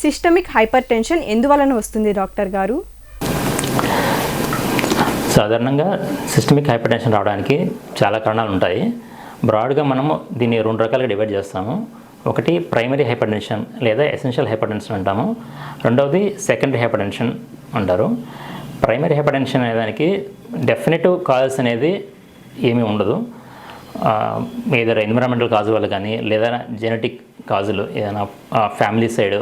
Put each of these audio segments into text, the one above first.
Systemic hyper tension ఎందువలన వస్తుంది doctor గారు? సాధారణంగా సిస్టమిక్ హైపర్ టెన్షన్ రావడానికి చాలా కారణాలు ఉంటాయి. బ్రాడ్గా మనము దీన్ని రెండు రకాలుగా డివైడ్ చేస్తాము. ఒకటి ప్రైమరీ హైపర్ టెన్షన్ లేదా ఎసెన్షియల్ హైపర్ టెన్షన్ అంటాము. రెండవది సెకండరీ హైపర్ టెన్షన్ అంటారు. ప్రైమరీ హైపర్ టెన్షన్ అనేదానికి డెఫినెటివ్ కాజెస్ అనేది ఏమీ ఉండదు. ఏదైనా ఎన్విరాన్మెంటల్ కాజు వల్ల కానీ లేదా జెనెటిక్ కాజులు ఏదైనా ఫ్యామిలీ సైడ్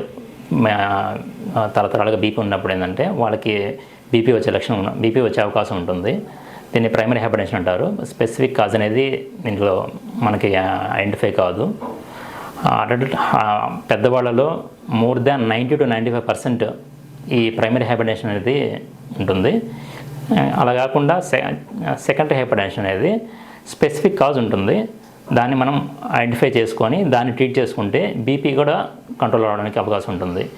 తరతరాలుగా బీపీ ఉన్నప్పుడు ఏంటంటే వాళ్ళకి బీపీ వచ్చే లక్షణం బీపీ వచ్చే అవకాశం ఉంటుంది. దీన్ని ప్రైమరీ హైపర్టెన్షన్ అంటారు. స్పెసిఫిక్ కాజ్ అనేది దీంట్లో మనకి ఐడెంటిఫై కాదు. Adult పెద్దవాళ్ళలో more than ninety to ninety five percent ఈ ప్రైమరీ హైపర్టెన్షన్ అనేది ఉంటుంది. అలా కాకుండా సెకండరీ హైపర్టెన్షన్ అనేది స్పెసిఫిక్ కాజ్ ఉంటుంది. దాన్ని మనం ఐడెంటిఫై చేసుకొని దాన్ని ట్రీట్ చేసుకుంటే బీపీ కూడా కంట్రోల్ అవడానికి అవకాశం ఉంటుంది.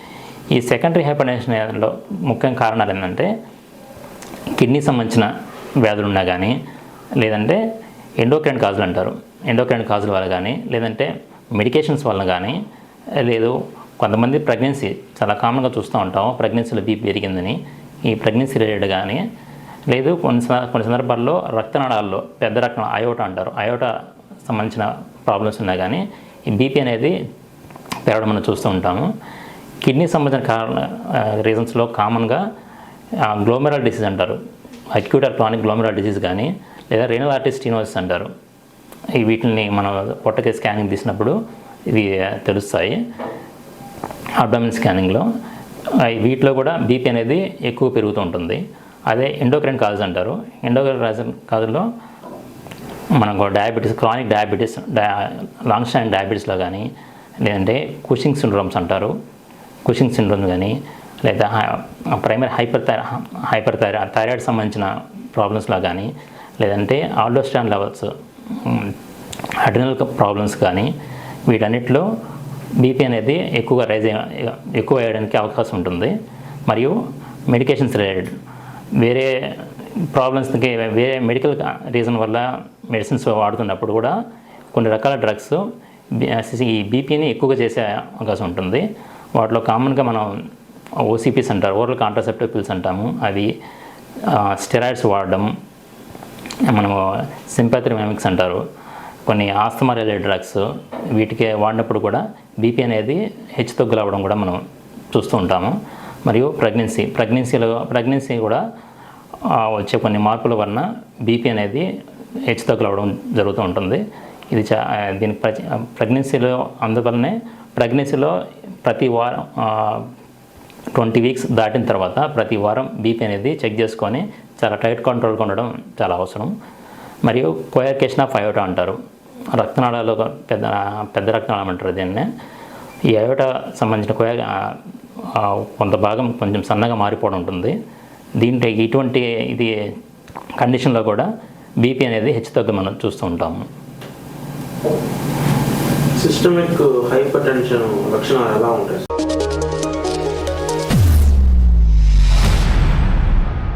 ఈ సెకండరీ హైపర్టెన్షన్లో ముఖ్య కారణాలు ఏంటంటే కిడ్నీ సంబంధించిన వ్యాధులు ఉన్నా కానీ లేదంటే ఎండోక్రైన్ కాజులు అంటారు. ఎండోక్రైన్ కాజుల వల్ల కానీ లేదంటే మెడికేషన్స్ వల్ల కానీ లేదు కొంతమంది ప్రెగ్నెన్సీ చాలా కామన్గా చూస్తూ ఉంటాం ప్రెగ్నెన్సీలో బీపీ పెరిగిందని ఈ ప్రెగ్నెన్సీ రిలేటెడ్ కానీ లేదు కొన్ని స- కొన్ని సందర్భాల్లో రక్తనాళాల్లో పెద్ద రక్తం అయోట అంటారు. అయోట సంబంధించిన ప్రాబ్లమ్స్ ఉన్నా కానీ ఈ బీపీ అనేది పెరగడం మనం చూస్తూ ఉంటాము. కిడ్నీ సంబంధించిన కారణ రీజన్స్లో కామన్గా గ్లోమెరల్ డిసీజ్ అంటారు. Acute or chronic glomerular disease కానీ లేదా రేనల్ ఆర్టిస్ స్టీనోసిస్ అంటారు. ఈ వీటిని మనం పొట్టకి స్కానింగ్ తీసినప్పుడు ఇవి తెలుస్తాయి. అబ్డామిన్ స్కానింగ్లో వీటిలో కూడా బీపీ అనేది ఎక్కువ పెరుగుతూ ఉంటుంది. అదే ఎండోక్రైన్ కాజ్ అంటారు. ఎండోక్రైన్ కాజుల్లో మనకు డయాబెటీస్ క్రానిక్ డయాబెటీస్ డయా లాంగ్ స్టాండ్ డయాబెటీస్లో కానీ లేదంటే కుషింగ్ సిండ్రోమ్స్ అంటారు. కుషింగ్ సిండ్రోమ్ కానీ లేదా ప్రైమరీ హైపర్ థై హైపర్ థైరా థైరాయిడ్ సంబంధించిన ప్రాబ్లమ్స్లో కానీ లేదంటే ఆల్డోస్టాన్ లెవెల్స్ అడ్రినల్ ప్రాబ్లమ్స్ కానీ వీటన్నిటిలో బీపీ అనేది ఎక్కువగా రైజ్ ఎక్కువ అయ్యడానికి అవకాశం ఉంటుంది. మరియు మెడికేషన్స్ రిలేటెడ్ వేరే ప్రాబ్లమ్స్కి వేరే మెడికల్ రీజన్ వల్ల మెడిసిన్స్ వాడుతున్నప్పుడు కూడా కొన్ని రకాల డ్రగ్స్ ఈ బీపీని ఎక్కువగా చేసే అవకాశం ఉంటుంది. వాటిలో కామన్గా మనం ఓసీపీస్ అంటారు ఓరల్ కాంట్రాసెప్టివ్ పిల్స్ అంటాము. అవి స్టెరాయిడ్స్ వాడడం మనము సింపాథరీ అంటారు. కొన్ని ఆస్తమా రిలేటెడ్ డ్రగ్స్ వీటికి వాడినప్పుడు కూడా బీపీ అనేది హెచ్చు తగ్గులు అవ్వడం కూడా మనం చూస్తూ ఉంటాము. మరియు ప్రెగ్నెన్సీ ప్రెగ్నెన్సీలో ప్రెగ్నెన్సీ కూడా వచ్చే కొన్ని మార్పుల వలన బీపీ అనేది హెచ్చు తగ్గులవడం జరుగుతూ ఉంటుంది. ఇది చా దీని ప్రెగ్నెన్సీలో అందువల్లనే ప్రెగ్నెన్సీలో ప్రతి వారం ట్వంటీ వీక్స్ దాటిన తర్వాత ప్రతి వారం బీపీ అనేది చెక్ చేసుకొని చాలా టైట్ కంట్రోల్గా ఉండడం చాలా అవసరం. మరియు కోయర్కేషన్ ఆఫ్ అయోటా అంటారు. రక్తనాళాలు పెద్ద పెద్ద రక్తనాళం అంటారు దీన్ని. ఈ అయోటా సంబంధించిన కోయ కొంత భాగం కొంచెం సన్నగా మారిపోవడం ఉంటుంది. దీంట్లో ఇటువంటి ఇది కండిషన్లో కూడా బీపీ అనేది హెచ్చుతగ్గు మనం చూస్తూ ఉంటాము. సిస్టమిక్ హైపర్ టెన్షన్ లక్షణాలు ఎలా ఉంటాయి?